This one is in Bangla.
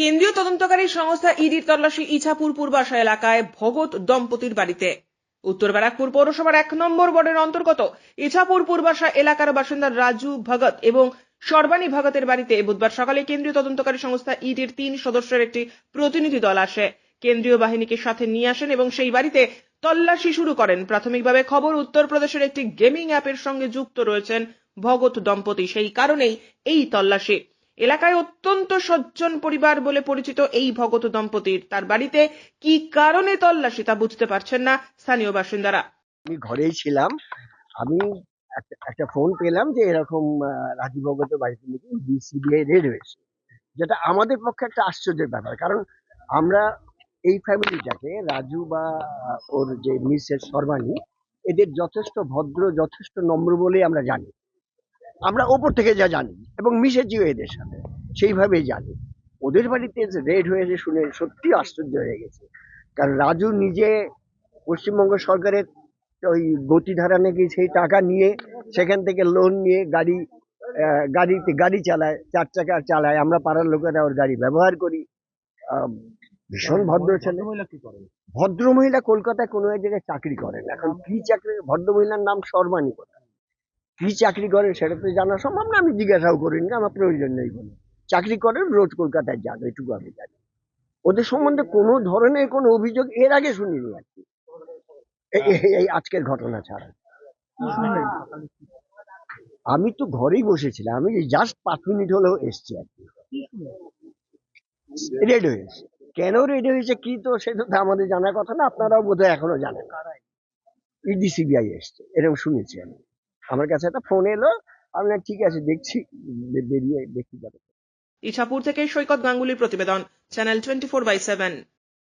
কেন্দ্রীয় তদন্তকারী সংস্থা ইডির তল্লাশি ইছাপুর পূর্বাশা এলাকায় ভগত দম্পতির বাড়িতে। উত্তর ব্যারাকপুর পৌরসভার এক নম্বর ওয়ার্ডের অন্তর্গত ইছাপুর পূর্বাশা এলাকার বাসিন্দা রাজু ভগত এবং সর্বাণী ভগতের বাড়িতে বুধবার সকালে কেন্দ্রীয় তদন্তকারী সংস্থা ইডির তিন সদস্যের একটি প্রতিনিধি দল আসে। কেন্দ্রীয় বাহিনীকে সাথে নিয়ে আসেন এবং সেই বাড়িতে তল্লাশি শুরু করেন। প্রাথমিকভাবে খবর উত্তরপ্রদেশের একটি গেমিং অ্যাপের সঙ্গে যুক্ত রয়েছেন ভগত দম্পতি। সেই কারণেই এই তল্লাশি এলাকায় অত্যন্ত সজ্জন পরিবার বলে পরিচিত এই ভগত দম্পতির। তার বাড়িতে কি কারণে তল্লাশি তা বুঝতে পারছেন না স্থানীয় বাসিন্দারা। আমি ঘরেই ছিলাম। আমি একটা ফোন পেলাম যে এরকম রাজীব ভগতের বাড়িতে নাকি বিসিবিআই রেড হয়েছে। যেটা আমাদের পক্ষে একটা আশ্চর্যের ব্যাপার। কারণ আমরা এই ফ্যামিলিটাকে রাজু বা ওর যে মিসেস সর্বাণী এদের যথেষ্ট ভদ্র, যথেষ্ট নম্র বলেই আমরা জানি। আমরা ওপর থেকে যা জানি এবং মিশেছিও এদের সাথে। সেইভাবেই জানি। ওদের বাড়িতে রেড হয়েছে শুনে সত্যি আশ্চর্য হয়ে গেছে। কারণ রাজু নিজে পশ্চিমবঙ্গ সরকারের ওই গতিধারা নাকি সেই টাকা নিয়ে সেখান থেকে লোন নিয়ে গাড়ি গাড়িতে গাড়ি চালায় চার চাকা চালায়। আমরা পাড়ার লোকেরা ওর গাড়ি ব্যবহার করি। আহ, ভীষণ ভদ্র ছেলে। ভদ্র মহিলা কলকাতায় কোনো এক জায়গায় চাকরি করেন এখন কি চাকরি? ভদ্র মহিলার নাম সর্বাণী কথা কি চাকরি করেন সেটা তো জানা সম্ভব না, আমি জিজ্ঞাসাও করিনি আমার প্রয়োজন নেই কোনো চাকরি করেন, রোজ কলকাতায় যান এটুকু আমি জানি। ওদের সম্বন্ধে কোনো ধরনের কোনো অভিযোগ এর আগে শুনিনি আর কি। এই- আজকের ঘটনা ছাড়া। আমি তো ঘরেই বসেছিলাম, আমি জাস্ট পাঁচ মিনিট হলেও এসছি আর কি। রেড হয়েছে কেন রেড হয়েছে, কি তো সেটা তো আমাদের জানার কথা না, আপনারাও বোধহয় এখনও জানেন। ইডি সিবিআই এসছে, এরকম শুনেছি আমি। আমার কাছে একটা ফোন এলো। আমি ঠিক আছে, দেখছি। বেরিয়ে দেখি যাবে। ইছাপুর থেকে সৈকত গাঙ্গুলির প্রতিবেদন channel twenty four by seven